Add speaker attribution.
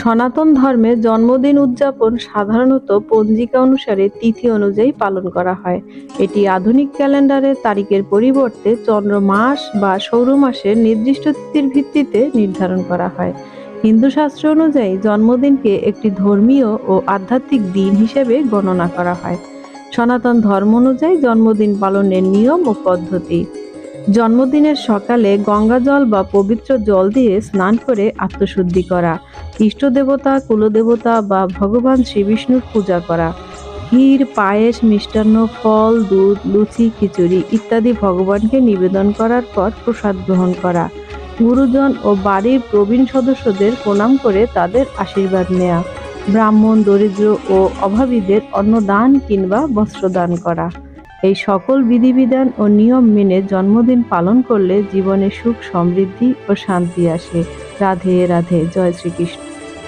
Speaker 1: সনাতন ধর্মে জন্মদিন উদযাপন সাধারণত পঞ্জিকা অনুসারে তিথি অনুযায়ী পালন করা হয়। এটি আধুনিক ক্যালেন্ডারের তারিখের পরিবর্তে চন্দ্র মাস বা সৌর মাসের নির্দিষ্ট তিথির ভিত্তিতে নির্ধারণ করা হয়। হিন্দু শাস্ত্র অনুযায়ী জন্মদিনকে একটি ধর্মীয় ও আধ্যাত্মিক দিন হিসেবে গণনা করা হয়। সনাতন ধর্ম অনুযায়ী জন্মদিন পালনের নিয়ম ও পদ্ধতি। জন্মদিনের সকালে গঙ্গা জল বা পবিত্র জল দিয়ে স্নান করে আত্মশুদ্ধি করা ইষ্ট দেবতা, কুলদেবতা বা ভগবান শ্রীবিষ্ণুর পূজা করা ক্ষীর পায়েস, মিষ্টান্ন, ফল, দুধ, লুচি, খিচুড়ি ইত্যাদি ভগবানকে নিবেদন করার পর প্রসাদ গ্রহণ করা। গুরুজন ও বাড়ির প্রবীণ সদস্যদের প্রণাম করে তাদের আশীর্বাদ নেওয়া ব্রাহ্মণ, দরিদ্র ও অভাবীদের অন্নদান কিংবা বস্ত্রদান করা। এই সকল বিধিবিধান ও নিয়ম মেনে জন্মদিন পালন করলে জীবনে সুখ, সমৃদ্ধি ও শান্তি আসে। রাধে রাধে, জয় শ্রীকৃষ্ণ।